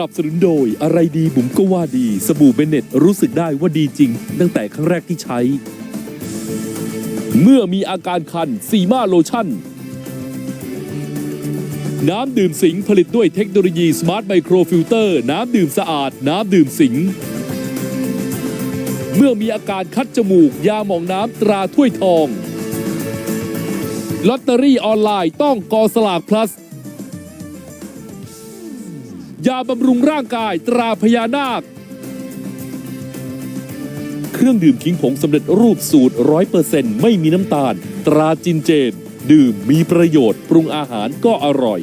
นับสนุนโดยอะไรดีบุ๋มก็ว่าดี สบู่เบนเน็ตรู้สึกได้ว่าดีจริง ตั้งแต่ครั้งแรกที่ใช้ เมื่อมีอาการคันซีมาโลชั่น น้ำดื่มสิงผลิตด้วยเทคโนโลยีสมาร์ทไมโครฟิลเตอร์ น้ำดื่มสะอาด น้ำดื่มสิง เมื่อมีอาการคัดจมูก ยาหมองน้ำตราถ้วยทองลอตเตอรี่ออนไลน์ต้องกอสลากพลัส ยาบำรุงร่างกายตราพญานาค เครื่องดื่มคิงผงสำเร็จรูปสูตรร้อยเปอร์เซ็นต์ไม่มีน้ำตาล ตราจินเจน ดื่มมีประโยชน์ปรุงอาหารก็อร่อย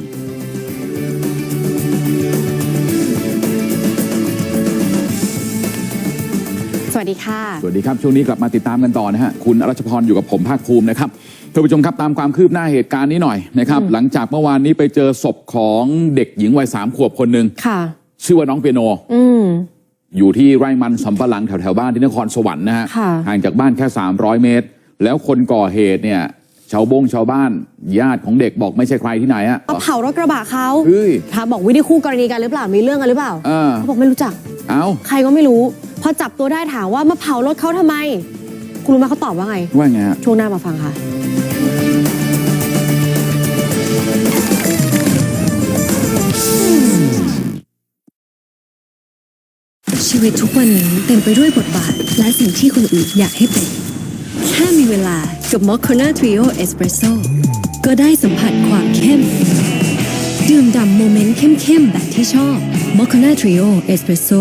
สวัสดีค่ะ สวัสดีครับ ช่วงนี้กลับมาติดตามกันต่อนะฮะ คุณอรัชพรอยู่กับผมภาคภูมินะครับ ท่านผู้ชมครับตามความคืบหน้าเหตุการณ์นี้หน่อยนะครับ หลังจากเมื่อวานนี้ไปเจอศพของเด็กหญิงวัยสามขวบคนหนึ่งค่ะ ชื่อว่าน้องเปียโนอืมอยู่ที่ไร่มันสำปะหลังแถวแถวๆบ้านที่นครสวรรค์นะฮะค่ะห่างจากบ้านแค่300เมตร แล้วคนก่อเหตุเนี่ย ชาวบงชาวบ้าน ญาติของเด็กบอกไม่ใช่ใครที่ไหนฮะเอาเผารถกระบะเขาเฮ้ยถามบอกวิธีคู่กรณีกันหรือเปล่ามีเรื่องกันหรือเปล่าอ่าเขาบอกไม่รู้จัก เอ้าใครก็ไม่รู้ พอจับตัวได้ถามว่ามาเผารถเขาทำไม คุณรู้ไหมเขาตอบว่าไงว่าไงฮะช่วงหน้ามาฟังค่ะ ชีวิตทุกวันนี้เต็มไปด้วยบทบาท และสิ่งที่คนอื่นอยากให้เป็น แค่มีเวลากับ m o c c a n a Trio Espresso ก็ได้สัมผัสความเข้ม ดื่มด่ำโมเมนต์เข้มๆ แบบที่ชอบ m o c c a n a Trio Espresso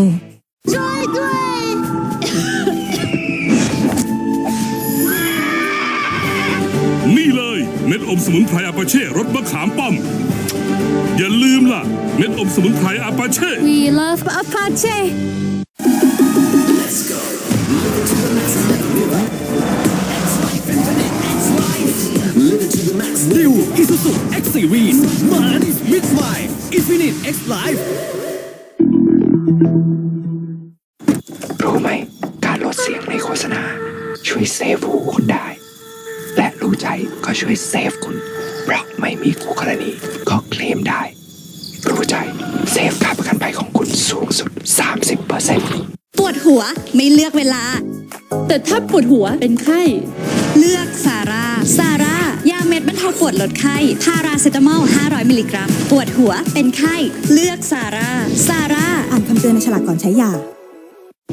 นี่เลยเม็ดอมสมุนไพรอาปาเช่รสมะขามป้อม อย่าลืมล่ะ เม็ดอมสมุนไพรอาปาเช่ We love Apache ดิว Isuzu X Series มันมิดไฟ Infinite X Life รู้ไหม การลดเสียงในโฆษณา ช่วยเซฟหูคุณได้ และรู้ใจก็ช่วยเซฟคุณ เพราะไม่มีคู่กรณีก็เคลมได้ รู้ใจเซฟค่าประกันภัยของคุณสูงสุด 30%ปวดหัวไม่เลือกเวลา แต่ถ้าปวดหัวเป็นไข้ เลือกซาร่าซาร่ายาเม็ดบรรเทาปวดลดไข้พาราเซตามอล 500 มิลลิกรัม ปวดหัวเป็นไข้ เลือกซาร่าซาร่าอ่านคำเตือนในฉลากก่อนใช้ยา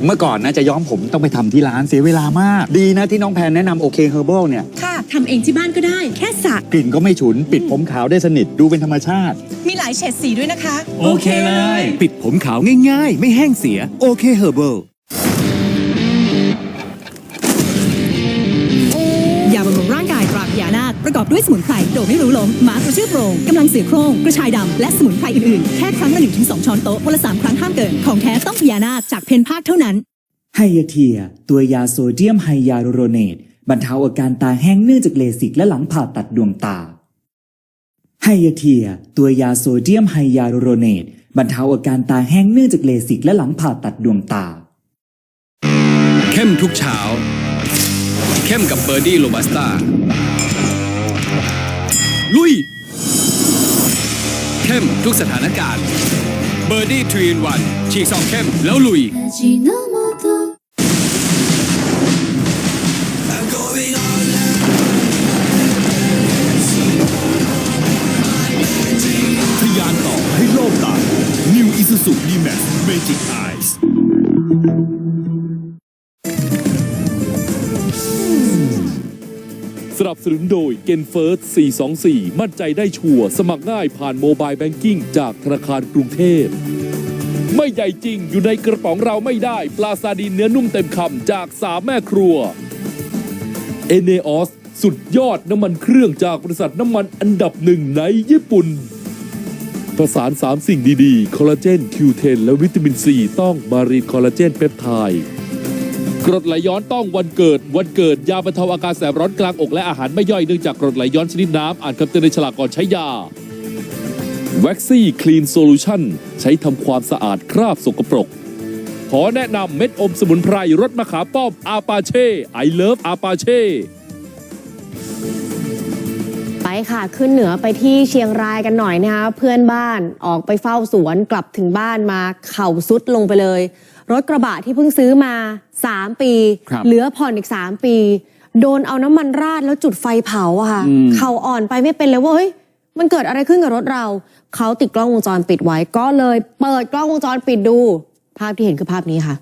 เมื่อก่อนนะจะย้อมผมต้องไปทำที่ร้านเสียเวลามาก ดีนะที่น้องแพนแนะนำโอเคเฮอร์เบิลเนี่ย ค่ะทำเองที่บ้านก็ได้ แค่สระกลิ่นก็ไม่ฉุน ปิดผมขาวได้สนิท ดูเป็นธรรมชาติ มีหลายเฉดสีด้วยนะคะ โอเคเลย ปิดผมขาวง่ายๆ ไม่แห้งเสียโอเคเฮอร์เบิล ประกอบด้วยสมุนไพรโดยไม่รู้ล้มม้ากระชื่อโปรงกำลังเสือโครงกระชายดำและสมุนไพรอื่นๆ แค่ครั้งละ1-2ช้อนโต๊ะวันละ3ครั้งห้ามเกิน ของแท้ต้องพยานาคจากเพนภาคเท่านั้น ไฮยาเทีย ตัวยาโซเดียมไฮยาลูโรเนต บรรเทาอาการตาแห้งเนื่องจากเลสิกและหลังผ่าตัดดวงตา ไฮยาเทีย ตัวยาโซเดียมไฮยาลูโรเนต บรรเทาอาการตาแห้งเนื่องจากเลสิกและหลังผ่าตัดดวงตา เข้มทุกเช้า เข้มกับเบอร์ดี้โรบัสต้า ลุย เข้มทุกสถานการณ์เบอร์ดี้ทรีนวันฉีกซองเข้มแล้วลุย ทะยานต่อให้โลกตา New Isuzu D-Max Magic Eyes สนับสนุนโดยเกนเฟิร์ส424 มั่นใจได้ชัวร์สมัครง่ายผ่านโมบายแบงกิ้งจากธนาคารกรุงเทพ ไม่ใหญ่จริงอยู่ในกระป๋องเราไม่ได้ ปลาซาดีนเนื้อนุ่มเต็มคำจากสามแม่ครัว เอเนออสสุดยอดน้ำมันเครื่องจากบริษัทน้ำมันอันดับหนึ่งในญี่ปุ่น ประสานสามสิ่งดีๆ คอลลาเจน Q10 และวิตามินซีต้องมารีนคอลลาเจนเปปไทด์ กรดไหลย้อนต้องวันเกิด วันเกิดยาบรรเทาอาการแสบร้อนกลางอกและอาหารไม่ย่อยเนื่องจากกรดไหลย้อนชนิดน้ำอ่านคำเตือนในฉลากก่อนใช้ยาวัคซี่คลีนโซลูชันใช้ทำความสะอาดคราบสกปรก ขอแนะนำเม็ดอมสมุนไพรรสมะขามป้อมอาปาเช่ไอเลิฟอาปาเช่ไปค่ะขึ้นเหนือไปที่เชียงรายกันหน่อยนะคะเพื่อนบ้านออกไปเฝ้าสวนกลับถึงบ้านมาเข่าซุดลงไปเลย รถกระบะที่เพิ่งซื้อมา 3 ปีครับเหลือผ่อนอีก 3 ปี โดนเอาน้ำมันราดแล้วจุดไฟเผาอะค่ะอืมเข่าอ่อนไปไม่เป็นเลยว่าเฮ้ยมันเกิดอะไรขึ้นกับรถเรา เขาติดกล้องวงจรปิดไว้ ก็เลยเปิดกล้องวงจรปิดดู ภาพที่เห็นคือภาพนี้ค่ะ